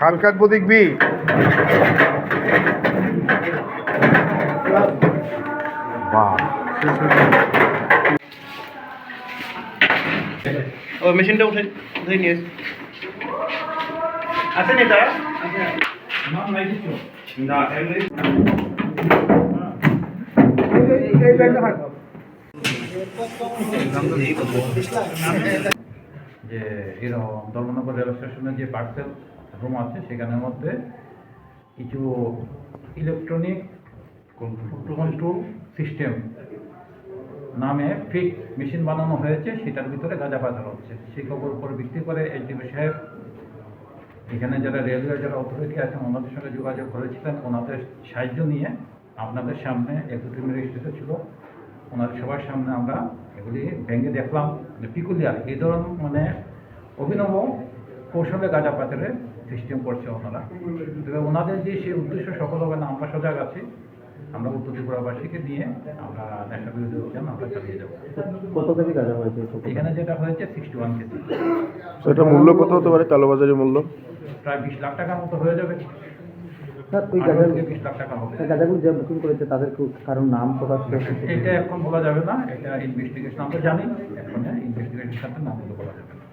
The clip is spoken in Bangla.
হালকা প্রতীক বি বাহ। ও, মেশিনটা উঠে উঠে নিয়ে এসে। আছে নি তারা যে এরকম ধর্মনগর রেল স্টেশনের যে পার্সেল রুম আছে, সেখানের মধ্যে কিছু ইলেকট্রনিক কন্ট্রোল সিস্টেম নামে ফিক মেশিন বানানো হয়েছে, সেটার ভিতরে গাঁজা পাচার হচ্ছে। সেই খবর উপর ভিত্তি করে এসডিপি সাহেব, এখানে যারা রেলওয়ে যারা অথরিটি আছেন, ওনাদের সঙ্গে যোগাযোগ করেছিলেন। ওনাদের সাহায্য নিয়ে আপনাদের সামনে এক্সিকিউটিভ রেজিস্ট্রেশন ছিল। ওনাদের সবার সামনে আমরা এগুলি ভেঙে দেখলাম। যে পিকুলিয়ার এই ধরনের মানে অভিনব কৌশলে গাঁজা পাচারের সিস্টেম করছে ওনারা। তবে ওনাদের যে সেই উদ্দেশ্য সফল হবে না আমরা সজাগ আছি। আমরা উত্তর ত্রিপুরাবাসীকে নিয়ে আমরা নেশা বিরোধী অভিযান আমরা চালিয়ে যাব। কত কেজি গাঁজা হয়েছে এখানে যেটা হয়েছে সিক্সটি ওয়ান কেজি এটা মূল্য কত হতে পারে? কালোবাজারি মূল্য? প্রায় বিশ লাখ টাকার মতো হয়ে যাবে। গাঁজাগুলো যে বুকিং করেছে তাদের নাম প্রকাশ এটা এখন বলা যাবে না এটা ইনভেস্টিগেশন আমরা জানি এখন ইনভেস্টিগেশন সাথে নাম বলা যাবে না।